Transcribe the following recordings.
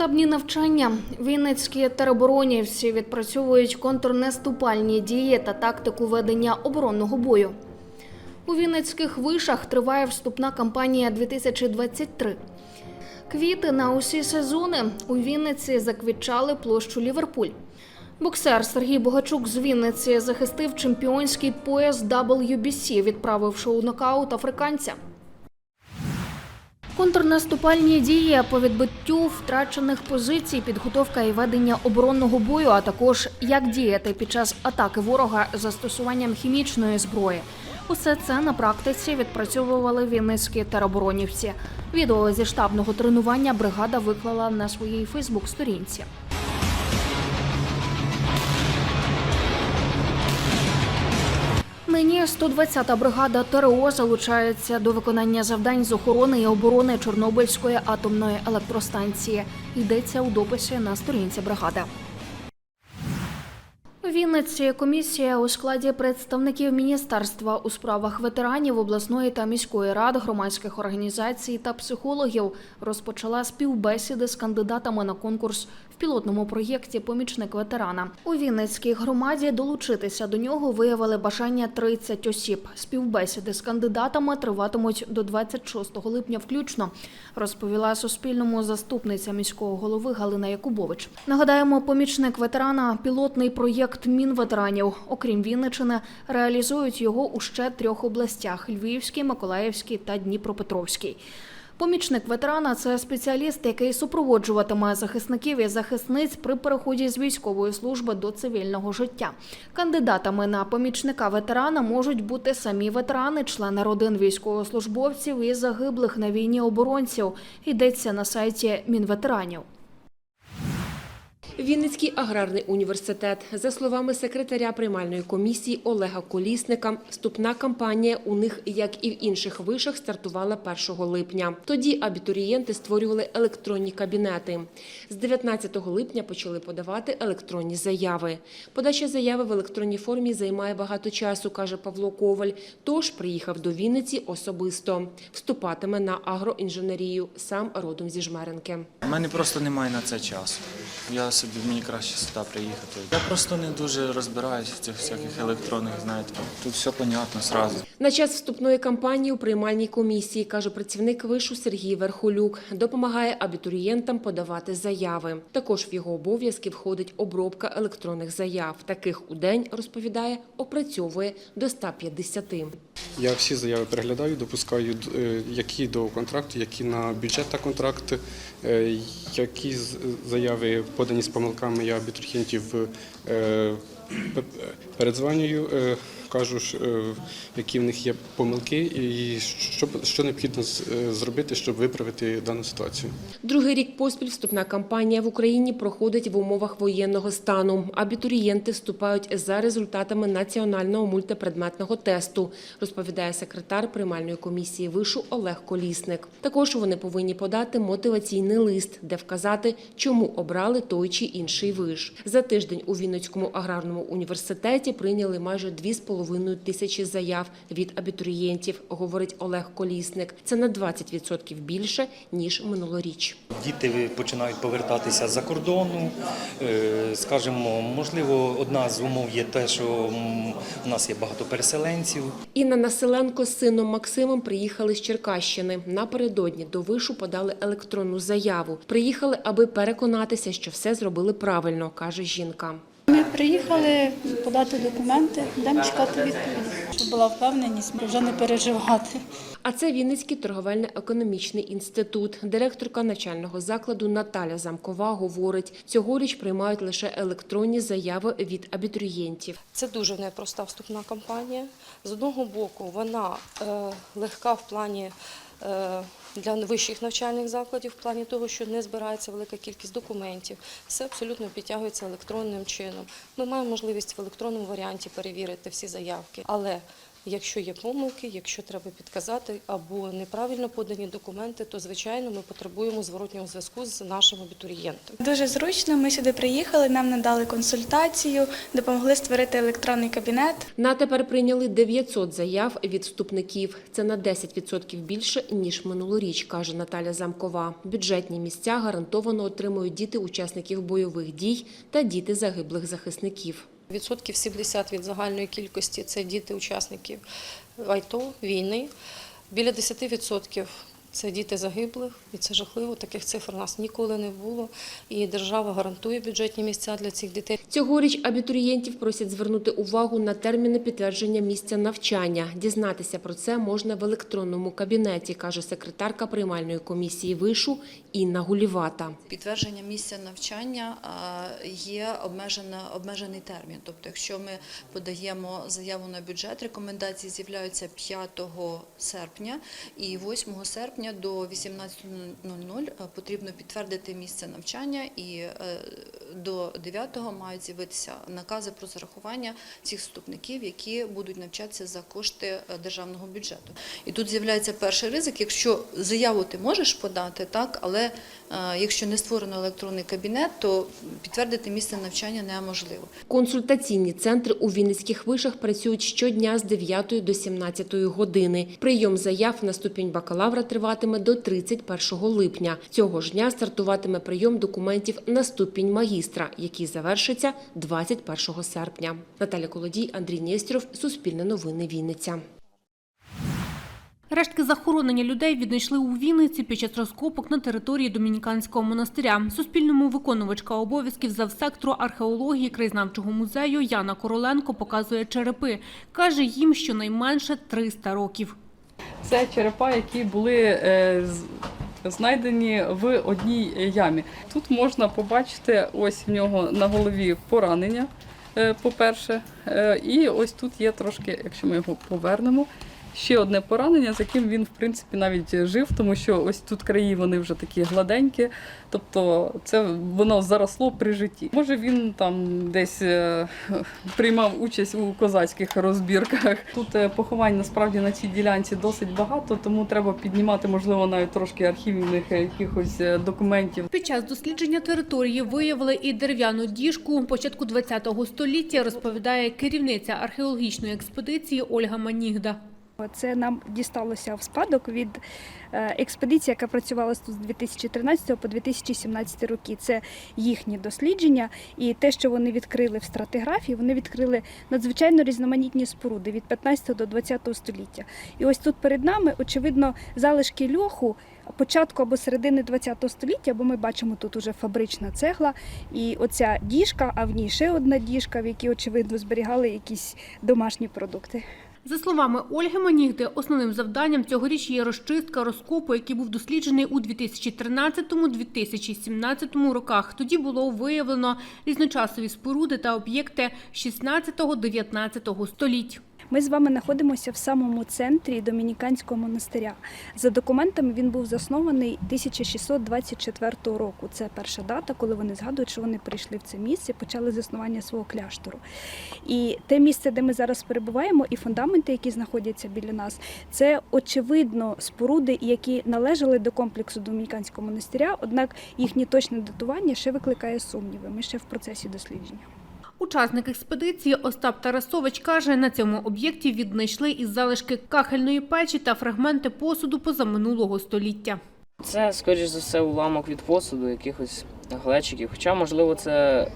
Штабні навчання. Вінницькі тероборонівці відпрацьовують контрнаступальні дії та тактику ведення оборонного бою. У Вінницьких вишах триває вступна кампанія 2023. Квіти на усі сезони у Вінниці заквітчали площу Ліверпуль. Боксер Сергій Богачук з Вінниці захистив чемпіонський пояс WBC, відправивши у нокаут африканця. Контрнаступальні дії по відбиттю втрачених позицій, підготовка і ведення оборонного бою, а також як діяти під час атаки ворога застосуванням хімічної зброї. Усе це на практиці відпрацьовували вінницькі тероборонівці. Відео зі штабного тренування бригада виклала на своїй Фейсбук-сторінці. Нині 120-та бригада ТРО залучається до виконання завдань з охорони і оборони Чорнобильської атомної електростанції. Йдеться у дописі на сторінці бригади. Вінниці комісія у складі представників міністерства у справах ветеранів обласної та міської рад, громадських організацій та психологів розпочала співбесіди з кандидатами на конкурс пілотному проєкті Помічник ветерана. У Вінницькій громаді долучитися до нього виявили бажання 30 осіб. Співбесіди з кандидатами триватимуть до 26 липня включно, розповіла Суспільному заступниця міського голови Галина Якубович. Нагадаємо, помічник ветерана пілотний проєкт Мінветеранів. Окрім Вінничини, реалізують його у ще трьох областях: Львівській, Миколаївській та Дніпропетровській. Помічник ветерана це спеціаліст, який супроводжуватиме захисників і захисниць при переході з військової служби до цивільного життя. Кандидатами на помічника ветерана можуть бути самі ветерани, члени родин військовослужбовців і загиблих на війні оборонців. Йдеться на сайті Мінветеранів. Вінницький аграрний університет. За словами секретаря приймальної комісії Олега Колісника, вступна кампанія у них, як і в інших вишах, стартувала 1 липня. Тоді абітурієнти створювали електронні кабінети. З 19 липня почали подавати електронні заяви. Подача заяви в електронній формі займає багато часу, каже Павло Коваль. Тож приїхав до Вінниці особисто. Вступатиме на агроінженерію, сам родом зі Жмеренки. У мене просто немає на це часу. Я собі мені краще сюди приїхати. Я просто не дуже розбираюсь в цих всяких електронних, знаєте. Тут все понятно зразу. На час вступної кампанії у приймальній комісії, каже працівник вишу Сергій Верхолюк, допомагає абітурієнтам подавати заяви. Також в його обов'язки входить обробка електронних заяв. Таких у день, розповідає, опрацьовує до 150. Я всі заяви переглядаю, допускаю, е, які до контракту, які на бюджет та контракт, е, які заяви подані з помилками, я абітурієнтів п- передзвонюю, е, кажу, е, які в них є помилки і що, що необхідно е, зробити, щоб виправити дану ситуацію. Другий рік поспіль вступна кампанія в Україні проходить в умовах воєнного стану. Абітурієнти вступають за результатами національного мультипредметного тесту, розповідає секретар приймальної комісії вишу Олег Колісник. Також вони повинні подати мотиваційний лист, де вказати, чому обрали той чи інший виш. За тиждень у Вінницькому аграрному університеті прийняли майже 2,5 тисячі заяв від абітурієнтів, говорить Олег Колісник. Це на 20% більше ніж минулоріч. Діти починають повертатися за кордону. Е, Скажімо, можливо, одна з умов є те, що у нас є багато переселенців. Інна Населенко з сином Максимом приїхали з Черкащини. Напередодні до вишу подали електронну заяву. Приїхали, аби переконатися, що все зробили правильно, каже жінка. Ми приїхали подати документи, будемо чекати відповіді, щоб була впевненість, вже не переживати. А це Вінницький торговельно-економічний інститут. Директорка навчального закладу Наталя Замкова говорить, цьогоріч приймають лише електронні заяви від абітурієнтів. Це дуже непроста вступна кампанія. З одного боку, вона е, легка в плані е, для вищих навчальних закладів, в плані того, що не збирається велика кількість документів. Все абсолютно підтягується електронним чином. Ми маємо можливість в електронному варіанті перевірити всі заявки. Але Якщо є помилки, якщо треба підказати або неправильно подані документи, то звичайно ми потребуємо зворотнього зв'язку з нашим абітурієнтом. Дуже зручно. Ми сюди приїхали, нам надали консультацію, допомогли створити електронний кабінет. На тепер прийняли 900 заяв від вступників. Це на 10% більше, ніж минулоріч, каже Наталя Замкова. Бюджетні місця гарантовано отримують діти учасників бойових дій та діти загиблих захисників. Відсотків 70 від загальної кількості це діти учасників АЙТО, війни. Біля 10% це діти загиблих, і це жахливо. Таких цифр у нас ніколи не було. І держава гарантує бюджетні місця для цих дітей. Цьогоріч абітурієнтів просять звернути увагу на терміни підтвердження місця навчання. Дізнатися про це можна в електронному кабінеті, каже секретарка приймальної комісії вишу Інна Гулівата. Підтвердження місця навчання є обмежена, обмежений термін. Тобто, якщо ми подаємо заяву на бюджет, рекомендації з'являються 5 серпня, і 8 серпня до 18.00 потрібно підтвердити місце навчання, і е, до 9-го мають з'явитися накази про зарахування цих вступників, які будуть навчатися за кошти е, державного бюджету. І тут з'являється перший ризик, якщо заяву ти можеш подати, так, але е, якщо не створено електронний кабінет, то підтвердити місце навчання неможливо. Консультаційні центри у Вінницьких вишах працюють щодня з 9 до 17 години. Прийом заяв на ступінь бакалавра триватиме до 31 липня. Цього ж дня стартуватиме прийом документів на ступінь магістра, який завершиться 21 серпня. Наталя Колодій, Андрій Нєстєров, Суспільне новини Вінниця. Рештки захоронення людей віднайшли у Вінниці під час розкопок на території Домініканського монастиря. Суспільному виконувачка обов'язків завсектору археології краєзнавчого музею Яна Короленко показує черепи. Каже, їм щонайменше 300 років. Це черепа, які були е, знайдені в одній ямі. Тут можна побачити ось в нього на голові поранення, е, по-перше, Е, і ось тут є трошки, якщо ми його повернемо. Ще одне поранення, з яким він в принципі навіть жив, тому що ось тут краї вони вже такі гладенькі, тобто це воно заросло при житті. Може він там десь е, приймав участь у козацьких розбірках. Тут е, поховань насправді на цій ділянці досить багато, тому треба піднімати, можливо, навіть трошки архівних якихось е, документів. Під час дослідження території виявили і дерев'яну діжку початку ХХ століття, розповідає керівниця археологічної експедиції Ольга Манігда. Це нам дісталося в спадок від е, експедиції, яка працювала тут з 2013 по 2017 роки. Це їхні дослідження, і те, що вони відкрили в стратиграфії, вони відкрили надзвичайно різноманітні споруди від 15 до 20 століття. І ось тут перед нами, очевидно, залишки льоху. Початку або середини 20 століття, бо ми бачимо тут уже фабрична цегла, і оця діжка, а в ній ще одна діжка, в якій очевидно зберігали якісь домашні продукти. За словами Ольги Манігди, основним завданням цьогоріч є розчистка розкопу, який був досліджений у 2013-2017 роках. Тоді було виявлено різночасові споруди та об'єкти 16-19 століть. Ми з вами знаходимося в самому центрі Домініканського монастиря. За документами він був заснований 1624 року. Це перша дата, коли вони згадують, що вони прийшли в це місце, почали заснування свого кляштору. І те місце, де ми зараз перебуваємо, і фундаменти, які знаходяться біля нас, це очевидно споруди, які належали до комплексу Домініканського монастиря. Однак їхнє точне датування ще викликає сумніви. Ми ще в процесі дослідження. Учасник експедиції Остап Тарасович каже, на цьому об'єкті віднайшли із залишки кахельної печі та фрагменти посуду позаминулого століття. Це, скоріш за все, уламок від посуду, якихось глечиків. Хоча, можливо, це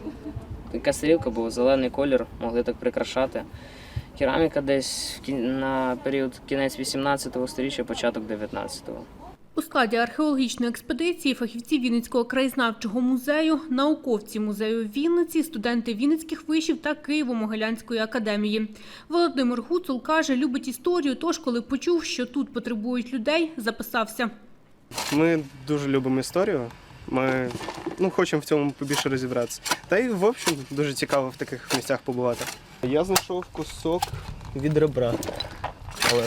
якась тарілка, бо зелений колір могли так прикрашати. Кераміка десь на період кінець 18 століття, початок 19-го. У складі археологічної експедиції фахівці Вінницького краєзнавчого музею, науковці музею Вінниці, студенти Вінницьких вишів та Києво-Могилянської академії. Володимир Гуцул каже, любить історію, тож коли почув, що тут потребують людей, записався. Ми дуже любимо історію. Ми ну, хочемо в цьому побільше розібратися. Та й в общем дуже цікаво в таких місцях побувати. Я знайшов кусок від ребра. Але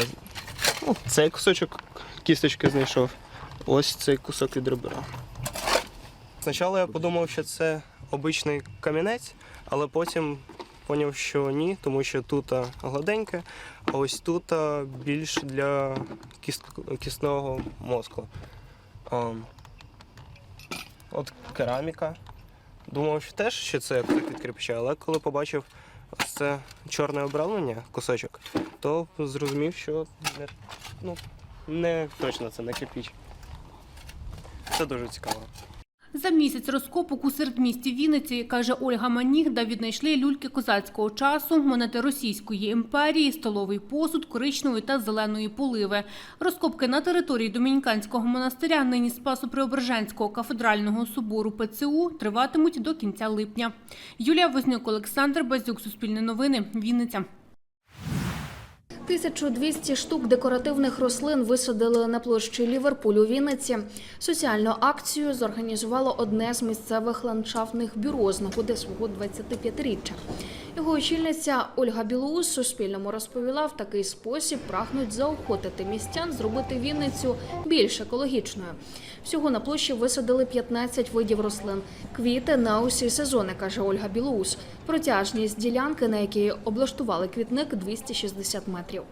ну, цей кусочок кісточки знайшов. Ось цей кусок від ребра. Спочатку я подумав, що це обичний камінець, але потім поняв, що ні, тому що тут гладеньке, а ось тут більш для кіст- кісного мозку. От кераміка. Думав, що теж що це кусок але коли побачив це чорне обрамлення, кусочок, то зрозумів, що ну, не точно це не кирпіч. Це дуже цікаво. За місяць розкопок у середмісті Вінниці, каже Ольга Манігда, віднайшли люльки козацького часу, монети Російської імперії, столовий посуд, коричневої та зеленої поливи. Розкопки на території Домініканського монастиря, нині Спасо-Преображенського кафедрального собору ПЦУ триватимуть до кінця липня. Юлія Вознюк, Олександр Базюк, Суспільне новини, Вінниця. 1200 штук декоративних рослин висадили на площі Ліверпуль у Вінниці. Соціальну акцію зорганізувало одне з місцевих ландшафтних бюро з нагоди свого 25-річчя. Його очільниця Ольга Білоус Суспільному розповіла, в такий спосіб прагнуть заохотити містян зробити Вінницю більш екологічною. Всього на площі висадили 15 видів рослин. Квіти на усі сезони, каже Ольга Білоус. Протяжність ділянки, на якій облаштували квітник, 260 метрів.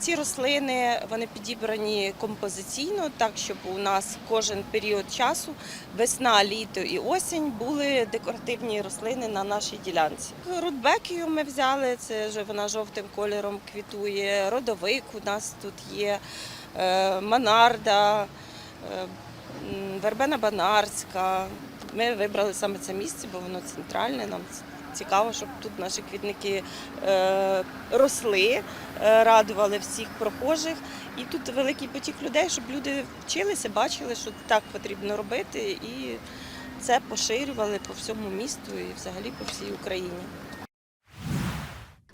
Ці рослини вони підібрані композиційно, так щоб у нас кожен період часу, весна, літо і осінь були декоративні рослини на нашій ділянці. Рудбекію ми взяли, це вона жовтим кольором квітує. Родовик у нас тут є, е, манарда, е, вербена банарська. Ми вибрали саме це місце, бо воно центральне. Нам цікаво, щоб тут наші квітники е, росли, е, радували всіх прохожих. І тут великий потік людей, щоб люди вчилися, бачили, що так потрібно робити, і це поширювали по всьому місту і взагалі по всій Україні.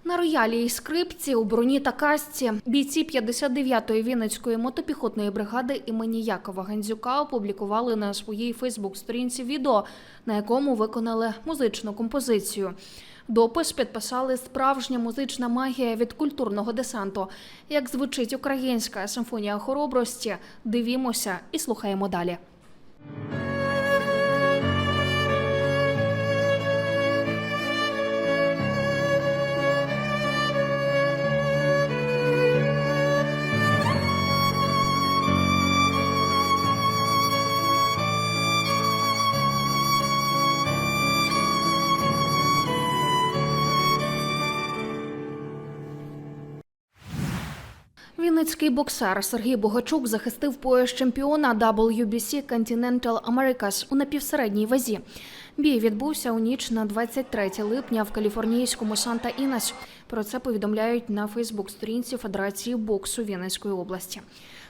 На роялі і скрипці, у броні та касці бійці 59-ї Вінницької мотопіхотної бригади імені Якова Гандзюка опублікували на своїй Фейсбук-сторінці відео, на якому виконали музичну композицію. Допис підписали справжня музична магія від культурного десанту. Як звучить українська симфонія хоробрості, дивімося і слухаємо далі. Вінницький боксер Сергій Богачук захистив пояс чемпіона WBC Continental Americas у напівсередній вазі. Бій відбувся у ніч на 23 липня в каліфорнійському Санта-Інес. Про це повідомляють на Фейсбук-сторінці Федерації боксу Вінницької області.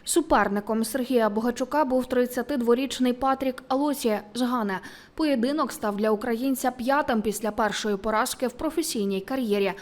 Суперником Сергія Богачука був 32-річний Патрік Алоті з Гане. Поєдинок став для українця п'ятим після першої поразки в професійній кар'єрі.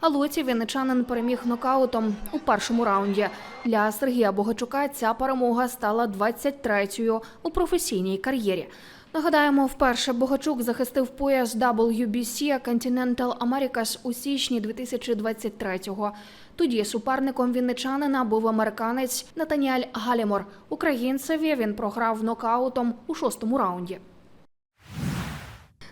Алоті вінничанин переміг нокаутом у першому раунді. Для Сергія Богачука ця перемога стала 23-ю у професійній кар'єрі. Нагадаємо, вперше Богачук захистив пояс WBC Continental Americas у січні 2023-го. Тоді суперником вінничанина був американець Натаніель Галімор. Українцеві він програв нокаутом у шостому раунді.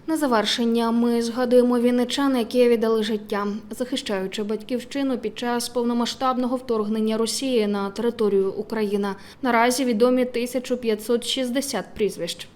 На завершення ми згадуємо вінничан, які віддали життя, захищаючи батьківщину під час повномасштабного вторгнення Росії на територію України. Наразі відомі 1560 прізвищ.